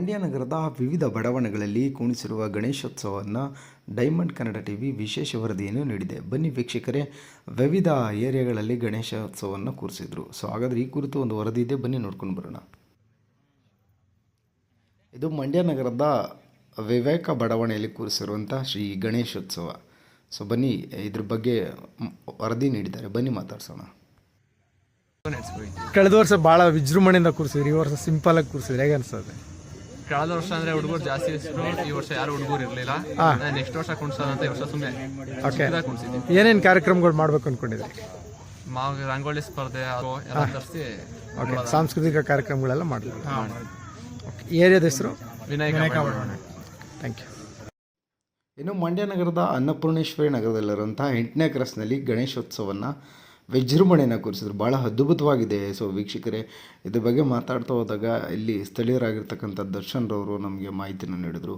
ಮಂಡ್ಯ ನಗರದ ವಿವಿಧ ಬಡಾವಣೆಗಳಲ್ಲಿ ಕುಣಿಸಿರುವ ಗಣೇಶೋತ್ಸವವನ್ನು ಡೈಮಂಡ್ ಕನ್ನಡ ಟಿ ವಿ ವಿಶೇಷ ವರದಿಯನ್ನು ನೀಡಿದೆ. ಬನ್ನಿ ವೀಕ್ಷಕರೇ, ವಿವಿಧ ಏರಿಯಾಗಳಲ್ಲಿ ಗಣೇಶೋತ್ಸವವನ್ನು ಕೂರಿಸಿದ್ರು. ಸೊ ಹಾಗಾದರೆ ಈ ಕುರಿತು ಒಂದು ವರದಿ ಇದೆ. ಬನ್ನಿ ನೋಡ್ಕೊಂಡು ಬರೋಣ. ಇದು ಮಂಡ್ಯ ನಗರದ ವಿವೇಕ ಬಡಾವಣೆಯಲ್ಲಿ ಕೂರಿಸಿರುವಂಥ ಶ್ರೀ ಗಣೇಶೋತ್ಸವ. ಸೊ ಬನ್ನಿ, ಇದ್ರ ಬಗ್ಗೆ ವರದಿ ನೀಡಿದ್ದಾರೆ. ಬನ್ನಿ ಮಾತಾಡ್ಸೋಣ. ಕಳೆದ ವರ್ಷ ಭಾಳ ವಿಜೃಂಭಣೆಯಿಂದ ಕೂರಿಸಿದ್ರಿ. ಈ ವರ್ಷ ಸಿಂಪಲ್ ಆಗಿ ಕೂರಿಸಿದ್ರಿ. ಹೇಗೆ ಅನ್ಸ್ತದೆ ಕಳೆದ ವರ್ಷ ಅಂದ್ರೆ ಹುಡುಗರು ಜಾಸ್ತಿ ಈ ವರ್ಷ ಯಾರು ಹುಡುಗರು ಇರಲಿಲ್ಲ. ನೆಕ್ಸ್ಟ್ ವರ್ಷ ಕುಣಿಸೋಣ ಅಂತ ಈ ವರ್ಷ ಸುಮ್ಮನೆ ಓಕೆ ಕುಣಿಸಿದ್ವಿ ಏನೇನು ಕಾರ್ಯಕ್ರಮಗಳು ಮಾಡ್ಬೇಕು ಅನ್ಕೊಂಡಿದ್ರಿ? ಮಾವ ರಂಗೋಲಿ ಸ್ಪರ್ಧೆ ಅದು ಎಲ್ಲ ತರಿಸಿ ಓಕೆ ಸಾಂಸ್ಕೃತಿಕ ಕಾರ್ಯಕ್ರಮಗಳೆಲ್ಲ ಮಾಡಲಿ ಏರಿಯಾದ ಹೆಸರು? ವಿನಾಯಕ ಥ್ಯಾಂಕ್ ಯು ಇನ್ನು ಮಂಡ್ಯ ನಗರದ ಅನ್ನಪೂರ್ಣೇಶ್ವರಿ ನಗರದಲ್ಲಿರುವಂತಹ ಎಂಟನೇ ಕ್ರಾಸ್ನಲ್ಲಿ ಗಣೇಶೋತ್ಸವವನ್ನು ವಿಜೃಂಭಣೆಯನ್ನು ಕೂರಿಸಿದ್ರು. ಭಾಳ ಅದ್ಭುತವಾಗಿದೆ. ಸೊ ವೀಕ್ಷಕರೇ, ಇದ್ರ ಬಗ್ಗೆ ಮಾತಾಡ್ತಾ ಹೋದಾಗ ಇಲ್ಲಿ ಸ್ಥಳೀಯರಾಗಿರ್ತಕ್ಕಂಥ ದರ್ಶನ್ರವರು ನಮಗೆ ಮಾಹಿತಿಯನ್ನು ನೀಡಿದರು.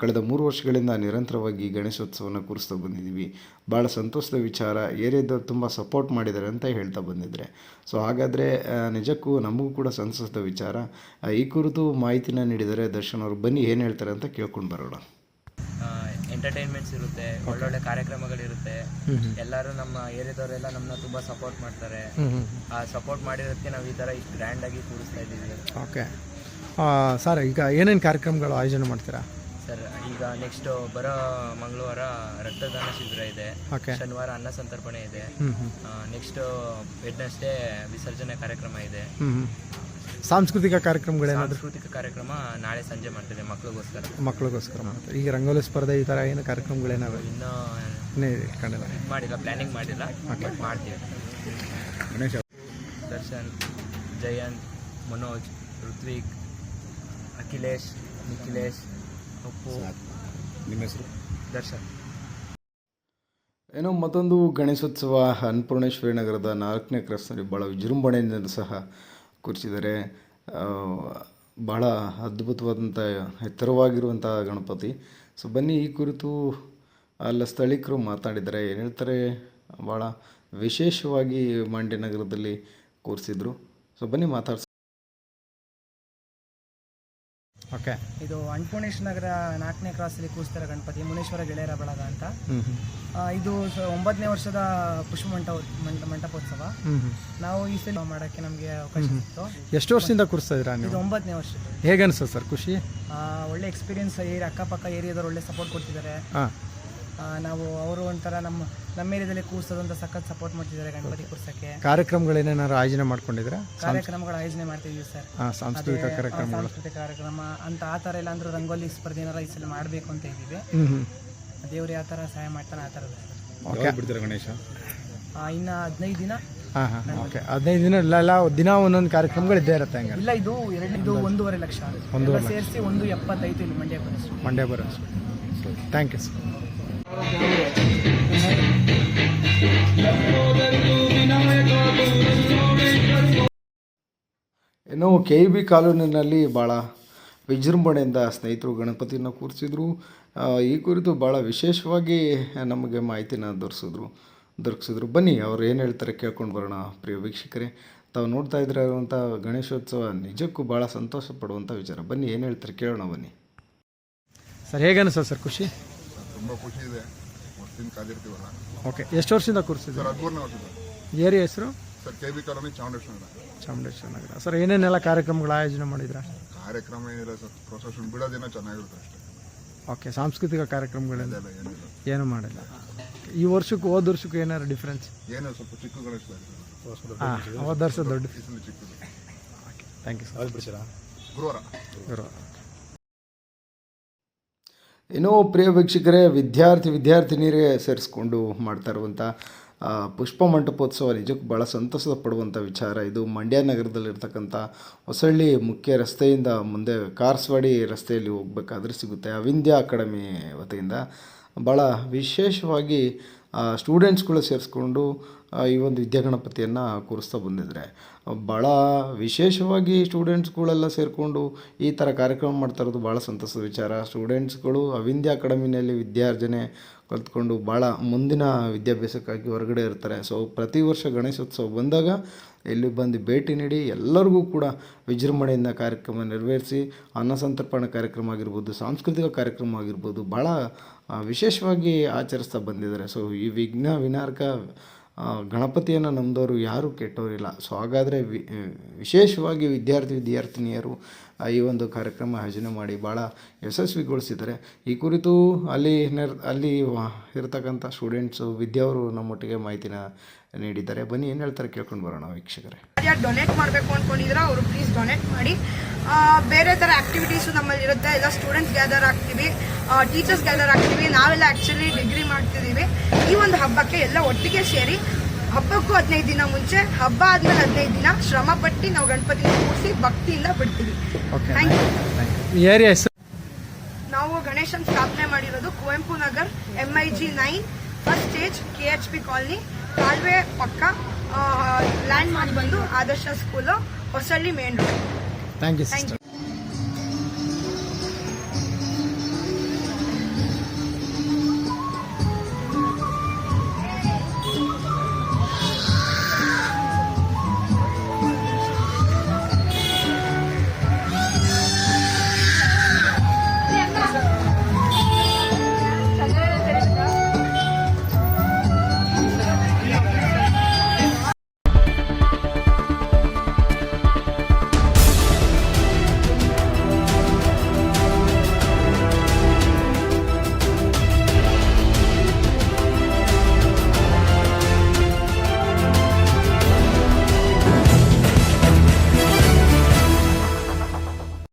ಕಳೆದ ಮೂರು ವರ್ಷಗಳಿಂದ ನಿರಂತರವಾಗಿ ಗಣೇಶೋತ್ಸವವನ್ನು ಕೂರಿಸ್ತಾ ಬಂದಿದ್ದೀವಿ. ಭಾಳ ಸಂತೋಷದ ವಿಚಾರ. ಏರಿಯಾದ ತುಂಬ ಸಪೋರ್ಟ್ ಮಾಡಿದ್ದಾರೆ ಅಂತ ಹೇಳ್ತಾ ಬಂದಿದ್ದಾರೆ ಸೊ ಹಾಗಾದರೆ ನಿಜಕ್ಕೂ ನಮಗೂ ಕೂಡ ಸಂತಸದ ವಿಚಾರ. ಈ ಕುರಿತು ಮಾಹಿತಿನ ನೀಡಿದರೆ ದರ್ಶನ್ ಅವರು ಬನ್ನಿ ಏನು ಹೇಳ್ತಾರೆ ಅಂತ ಕೇಳ್ಕೊಂಡು ಬರೋಣ. ಎಂಟರ್ಟೈನ್ಮೆಂಟ್ಸ್ ಇರುತ್ತೆ ಒಳ್ಳೊಳ್ಳೆ ಕಾರ್ಯಕ್ರಮಗಳಿರುತ್ತೆ. ಎಲ್ಲರೂ ನಮ್ಮ ಏರಿಯಾದವರೆಲ್ಲ ನಮ್ಮನ್ನ ತುಂಬಾ ಸಪೋರ್ಟ್ ಮಾಡ್ತಾರೆ. ಆ ಸಪೋರ್ಟ್ ಮಾಡಿರೋದಕ್ಕೆ ನಾವು ಈ ತರ ಇಷ್ಟು ಗ್ರ್ಯಾಂಡ್ ಆಗಿ ಕೂರಿಸ್ತಾ ಇದ್ದೀವಿ. ಓಕೆ ಸರ್ ಈಗ ಏನೇನು ಕಾರ್ಯಕ್ರಮಗಳು ಆಯೋಜನೆ ಮಾಡ್ತೀರಾ? ಸರ್ ಈಗ ನೆಕ್ಸ್ಟ್ ಬರೋ ಮಂಗಳವಾರ ರಕ್ತದಾನ ಶಿಬಿರ ಇದೆ. ಶನಿವಾರ ಅನ್ನ ಸಂತರ್ಪಣೆ ಇದೆ. ನೆಕ್ಸ್ಟ್ ವೆಡ್ನೆಸ್ಡೇ ವಿಸರ್ಜನೆ ಕಾರ್ಯಕ್ರಮ ಇದೆ. ಸಾಂಸ್ಕೃತಿಕ ಕಾರ್ಯಕ್ರಮಗಳೇನಾದರೂ? ಸಾಂಸ್ಕೃತಿಕ ಕಾರ್ಯಕ್ರಮ ನಾಳೆ ಸಂಜೆ ಮಾಡ್ತಿದೆ ಮಕ್ಕಳಿಗೋಸ್ಕರ ಮಕ್ಕಳಿಗೋಸ್ಕರ ಮಾಡ್ತಾರೆ ಈಗ ರಂಗೋಲಿ ಸ್ಪರ್ಧೆ ಈ ಥರ ಏನು ಕಾರ್ಯಕ್ರಮಗಳೇನಾವೆ ಇನ್ನೂ ಇನ್ನೇ ಇಟ್ಕೊಂಡಿಲ್ಲ. ಇದು ಮಾಡಿಲ್ಲ ಪ್ಲಾನಿಂಗ್ ಮಾಡಿಲ್ಲ ಮಾಡ್ತೀವಿ. ಮಾಡ್ತೀವಿ ದರ್ಶನ್ ಜಯಂತ್ ಮನೋಜ್ ಋತ್ವಿಕ್ ಅಖಿಲೇಶ್ ನಿಖಿಲೇಶ್ ಅಪ್ಪು ನಿಮ್ಮ ಹೆಸರು? ದರ್ಶನ್. ಏನೋ ಮತ್ತೊಂದು ಗಣೇಶೋತ್ಸವ ಅನ್ನಪೂರ್ಣೇಶ್ವರಿ ನಗರದ ನಾಲ್ಕನೇ ಕ್ರಾಸ್ನಲ್ಲಿ ಭಾಳ ವಿಜೃಂಭಣೆಯಿಂದ ಸಹ ಕೂರಿಸಿದ್ದಾರೆ. ಬಹಳ ಅದ್ಭುತವಾದಂಥ ಎತ್ತರವಾಗಿರುವಂಥ ಗಣಪತಿ. ಸೊ ಬನ್ನಿ ಈ ಕುರಿತು ಅಲ್ಲ ಸ್ಥಳೀಕರು ಮಾತಾಡಿದ್ದಾರೆ. ಏನು ಹೇಳ್ತಾರೆ? ಭಾಳ ವಿಶೇಷವಾಗಿ ಮಂಡ್ಯ ನಗರದಲ್ಲಿ ಕೂರಿಸಿದ್ರು. ಸೊ ಬನ್ನಿ ಮಾತಾಡ್ಸ ಓಕೆ. ಇದು ಅನ್ನಪೂರ್ಣೇಶ್ವರ ನಗರ ನಾಲ್ಕನೇ ಕ್ರಾಸಲ್ಲಿ ಕೂರಿಸ್ತಾರೆ ಗಣಪತಿ ಮುನೇಶ್ವರ ಗೆಳೆಯರ ಬಳಗ ಅಂತ. ಆ, ಇದು ಸ- ಒಂಬತ್ತನೇ ವರ್ಷದ ಪುಷ್ಪ ಮಂಟ ಮಂಟ ಮಂಟಪೋತ್ಸವ ನಾವು ಈ ಸಲ ಮಾಡೋಕ್ಕೆ ನಮಗೆ ಅವಕಾಶ ಸಿಕ್ತು. ಎಷ್ಟು ವರ್ಷದಿಂದ ಕೂರಿಸ್ತಾ ಇದ್ದೀರಾ ಇದು ಒಂಬತ್ತನೇ ವರ್ಷ ಹೇಗೆ ಸರ್ ಖುಷಿ? ಆ, ಒಳ್ಳೆ ಎಕ್ಸ್ಪೀರಿಯನ್ಸ್ ಏರಿಯಾ ಅಕ್ಕಪಕ್ಕ ಏರಿಯಾದವ್ರು ಒಳ್ಳೆ ಸಪೋರ್ಟ್ ಕೊಡ್ತಿದ್ದಾರೆ. ಹಾಂ. ನಾವು ಅವರು ಒಂಥರ ನಮ್ಮ ನಮ್ಮ ಏರಿಯಾದಲ್ಲಿ ಕೂರಿಸೋದಂತ ಸಖತ್ ಸಪೋರ್ಟ್ ಮಾಡ್ತಿದ್ದಾರೆ ಗಣಪತಿ ಕೂರ್ಸಕ್ಕೆ. ಕಾರ್ಯಕ್ರಮಗಳೇನೇನಾದ್ರು ಆಯೋಜನೆ ಮಾಡ್ಕೊಂಡಿದ್ರೆ ಕಾರ್ಯಕ್ರಮಗಳು ಆಯೋಜನೆ ಮಾಡ್ತಿದ್ವಿ ಸರ್. ಹಾಂ ಸಾಂಸ್ಕೃತಿಕ ಕಾರ್ಯಕ್ರಮ ಸಾಂಸ್ಕೃತಿಕ ಕಾರ್ಯಕ್ರಮ ಅಂತ ಆ ಥರ ಇಲ್ಲ ಅಂದ್ರೆ ರಂಗೋಲಿ ಸ್ಪರ್ಧೆ ಏನಾರ ಈ ಸಲ ಮಾಡಬೇಕು ಅಂತ ಇದ್ದೀವಿ. ದೇವ್ರು ಯಾವ ಥರ ಸಹಾಯ ಮಾಡ್ತಾನೆ ಆ ಥರದ ಗಣೇಶ? ಇನ್ನು ಹದಿನೈದು ದಿನ. ಓಕೆ ಹದಿನೈದು ದಿನ ಇಲ್ಲ ಇಲ್ಲ ದಿನ ಒಂದೊಂದು ಕಾರ್ಯಕ್ರಮಗಳು ಇದ್ದೇ ಇರುತ್ತೆ ಹಂಗೆ ಇಲ್ಲ ಇದು ಎರಡು ಇದು ಒಂದೂವರೆ ಲಕ್ಷ. ಒಂದೂವರೆ ಲಕ್ಷ. ಸೇರಿಸಿ ಒಂದು ಎಪ್ಪತ್ತೈದು ಇಲ್ಲಿ ಮಂಡ್ಯ ಬರೋಷ್ಟು ಮಂಡ್ಯ ಬರೋ ಥ್ಯಾಂಕ್ ಯು ಸರ್ ಇನ್ನು ಕೆ ಬಿ ಕಾಲೋನಿನಲ್ಲಿ ಭಾಳ ವಿಜೃಂಭಣೆಯಿಂದ ಸ್ನೇಹಿತರು ಗಣಪತಿಯನ್ನು ಕೂರಿಸಿದ್ರು. ಈ ಕುರಿತು ಭಾಳ ವಿಶೇಷವಾಗಿ ನಮಗೆ ಮಾಹಿತಿನ ದೊರಕಿಸಿದ್ರು ದೊರಕಿಸಿದ್ರು ಬನ್ನಿ, ಅವ್ರು ಏನು ಹೇಳ್ತಾರೆ ಕೇಳ್ಕೊಂಡು ಬರೋಣ ಪ್ರಿಯ ವೀಕ್ಷಕರೇ. ತಾವು ನೋಡ್ತಾ ಇದ್ರಂಥ ಗಣೇಶೋತ್ಸವ ನಿಜಕ್ಕೂ ಭಾಳ ಸಂತೋಷ ಪಡುವಂಥ ವಿಚಾರ. ಬನ್ನಿ, ಏನು ಹೇಳ್ತಾರೆ ಕೇಳೋಣ ಬನ್ನಿ. ಸರ್ ಹೇಗೆ ಅನಿಸ್ತದೆ ಸರ್ ಖುಷಿ? ತುಂಬ ಖುಷಿ ಇದೆ. ವರ್ಷದಿಂದ ಕಾದಿರ್ತೀವಲ್ಲ ಓಕೆ ಎಷ್ಟು ವರ್ಷದಿಂದ ಕೂರಿಸಿದ್ರು ಸರ್ ಹದಿಮೂರನೇ ವರ್ಷದ ಏರಿಯಾ ಹೆಸರು? Sir K B colony Chamundeshwara Nagar. Chamundeshwara Nagar. Sir ಏನೇನೆಲ್ಲ ಕಾರ್ಯಕ್ರಮಗಳ ಆಯೋಜನೆ ಮಾಡಿದ್ರ ಕಾರ್ಯಕ್ರಮ ಏನಿಲ್ಲ ಸರ್ ಪ್ರೊಸೆಷನ್ ಬಿಡೋದೇನೋ ಚೆನ್ನಾಗಿರುತ್ತೆ ಅಷ್ಟೇ. ಓಕೆ ಸಾಂಸ್ಕೃತಿಕ ಕಾರ್ಯಕ್ರಮಗಳಿಂದ ಅದೆಲ್ಲ ಏನಿಲ್ಲ. ಏನು ಮಾಡಿಲ್ಲ? ಈ ವರ್ಷಕ್ಕೂ ಹೋದ ವರ್ಷಕ್ಕೂ ಏನಾದ್ರು ಡಿಫ್ರೆನ್ಸ್ ಏನೋ ಸ್ವಲ್ಪ ಚಿಕ್ಕ ಗಣೇಶ ಹಾಂ ಹೋದ ವರ್ಷ ದೊಡ್ಡ ಚಿಕ್ಕದು. ಥ್ಯಾಂಕ್ ಯು ಸರ್ ಗುರುವಾರ. ಗುರು ಏನೋ ಪ್ರಿಯ ವೀಕ್ಷಕರೇ, ವಿದ್ಯಾರ್ಥಿ ವಿದ್ಯಾರ್ಥಿನಿಯರೇ ಸೇರಿಸ್ಕೊಂಡು ಮಾಡ್ತಾ ಇರುವಂಥ ಪುಷ್ಪ ಮಂಟಪೋತ್ಸವ ನಿಜಕ್ಕೂ ಭಾಳ ಸಂತಸದ ಪಡುವಂಥ ವಿಚಾರ ಇದು. ಮಂಡ್ಯ ನಗರದಲ್ಲಿರ್ತಕ್ಕಂಥ ಹೊಸಳ್ಳಿ ಮುಖ್ಯ ರಸ್ತೆಯಿಂದ ಮುಂದೆ ಕಾರ್ಸ್ವಾಡಿ ರಸ್ತೆಯಲ್ಲಿ ಹೋಗ್ಬೇಕಾದ್ರೆ ಸಿಗುತ್ತೆ. ಅವಿಂದ್ಯ ಅಕಾಡೆಮಿ ವತಿಯಿಂದ ಭಾಳ ವಿಶೇಷವಾಗಿ ಸ್ಟೂಡೆಂಟ್ಸ್ಗಳು ಸೇರಿಸ್ಕೊಂಡು ಈ ಒಂದು ವಿದ್ಯಾಗಣಪತಿಯನ್ನು ಕೂರಿಸ್ತಾ ಬಂದಿದ್ದಾರೆ ಭಾಳ ವಿಶೇಷವಾಗಿ ಸ್ಟೂಡೆಂಟ್ಸ್ಗಳೆಲ್ಲ ಸೇರಿಕೊಂಡು ಈ ಥರ ಕಾರ್ಯಕ್ರಮ ಮಾಡ್ತಾ ಇರೋದು ಭಾಳ ಸಂತಸದ ವಿಚಾರ. ಸ್ಟೂಡೆಂಟ್ಸ್ಗಳು ಅವಿಂದ್ಯ ಅಕಾಡೆಮಿನಲ್ಲಿ ವಿದ್ಯಾರ್ಜನೆ ಕಲ್ತ್ಕೊಂಡು ಭಾಳ ಮುಂದಿನ ವಿದ್ಯಾಭ್ಯಾಸಕ್ಕಾಗಿ ಹೊರಗಡೆ ಇರ್ತಾರೆ. ಸೊ ಪ್ರತಿ ವರ್ಷ ಗಣೇಶೋತ್ಸವ ಬಂದಾಗ ಇಲ್ಲಿ ಬಂದು ಭೇಟಿ ನೀಡಿ ಎಲ್ಲರಿಗೂ ಕೂಡ ವಿಜೃಂಭಣೆಯಿಂದ ಕಾರ್ಯಕ್ರಮ ನೆರವೇರಿಸಿ ಅನ್ನಸಂತರ್ಪಣೆ ಕಾರ್ಯಕ್ರಮ ಆಗಿರ್ಬೋದು, ಸಾಂಸ್ಕೃತಿಕ ಕಾರ್ಯಕ್ರಮ ಆಗಿರ್ಬೋದು ಭಾಳ ವಿಶೇಷವಾಗಿ ಆಚರಿಸ್ತಾ ಬಂದಿದ್ದಾರೆ. ಸೊ ಈ ವಿಘ್ನ ವಿನಾರ್ಕ ಗಣಪತಿಯನ್ನು ನಂಬಿದವರು ಯಾರೂ ಕೆಟ್ಟವರಿಲ್ಲ ಸೊ ಹಾಗಾದರೆ ವಿ ವಿಶೇಷವಾಗಿ ವಿದ್ಯಾರ್ಥಿ ವಿದ್ಯಾರ್ಥಿನಿಯರು ಈ ಒಂದು ಕಾರ್ಯಕ್ರಮ ಆಯೋಜನೆ ಮಾಡಿ ಭಾಳ ಯಶಸ್ವಿಗೊಳಿಸಿದ್ದಾರೆ. ಈ ಕುರಿತು ಅಲ್ಲಿ ನೆರ್, ಅಲ್ಲಿ ಇರತಕ್ಕಂಥ ಸ್ಟೂಡೆಂಟ್ಸು ವಿದ್ಯಾವರು ನಮ್ಮೊಟ್ಟಿಗೆ ಮಾಹಿತಿನ ನೀಡಿದ್ದಾರೆ. ಬನ್ನಿ ಏನು ಹೇಳ್ತಾರೆ ಕೇಳ್ಕೊಂಡು ಬರೋಣ ವೀಕ್ಷಕರೇ. ಯಾರು ಡೊನೇಟ್ ಮಾಡಬೇಕು ಅಂದ್ಕೊಂಡಿದ್ದೀರಾ ಅವರು ಪ್ಲೀಸ್ ಡೊನೇಟ್ ಮಾಡಿ. ಆ, ಬೇರೆ ಥರ ಆ್ಯಕ್ಟಿವಿಟೀಸು ನಮ್ಮಲ್ಲಿ ಇರುತ್ತೆ. ಎಲ್ಲ ಸ್ಟೂಡೆಂಟ್ಸ್ ಗ್ಯಾದರ್ ಆಗ್ತೀವಿ. ಟೀಚರ್ಸ್ ಗ್ಯಾದರ್ ಆಗ್ತೀವಿ. ನಾವೆಲ್ಲ ಆ್ಯಕ್ಚುಲಿ ಡಿಗ್ರಿ ಮಾಡ್ತಿದ್ದೀವಿ. ಈ ಒಂದು ಹಬ್ಬಕ್ಕೆ ಎಲ್ಲ ಒಟ್ಟಿಗೆ ಸೇರಿ ಹಬ್ಬಕ್ಕೂ ಹದಿನೈದು ದಿನ ಮುಂಚೆ ಹಬ್ಬ ಆದ್ಮೇಲೆ ಹದಿನೈದು ದಿನ ಶ್ರಮ ಪಟ್ಟು ನಾವು ಗಣಪತಿನ ಕೂರಿಸಿ ಭಕ್ತಿಯಿಂದ ಬಿಡ್ತೀವಿ. ಥ್ಯಾಂಕ್ ಯು ನಾವು ಗಣೇಶನ್ ಸ್ಥಾಪನೆ ಮಾಡಿರೋದು Kuvempu Nagar M I G nine first stage K H P colony ಕಾಲ್ವೆ ಪಕ್ಕ ಲ್ಯಾಂಡ್ ಮಾರ್ಕ್ ಬಂದು Adarsha school Hosahalli main road thank you thank you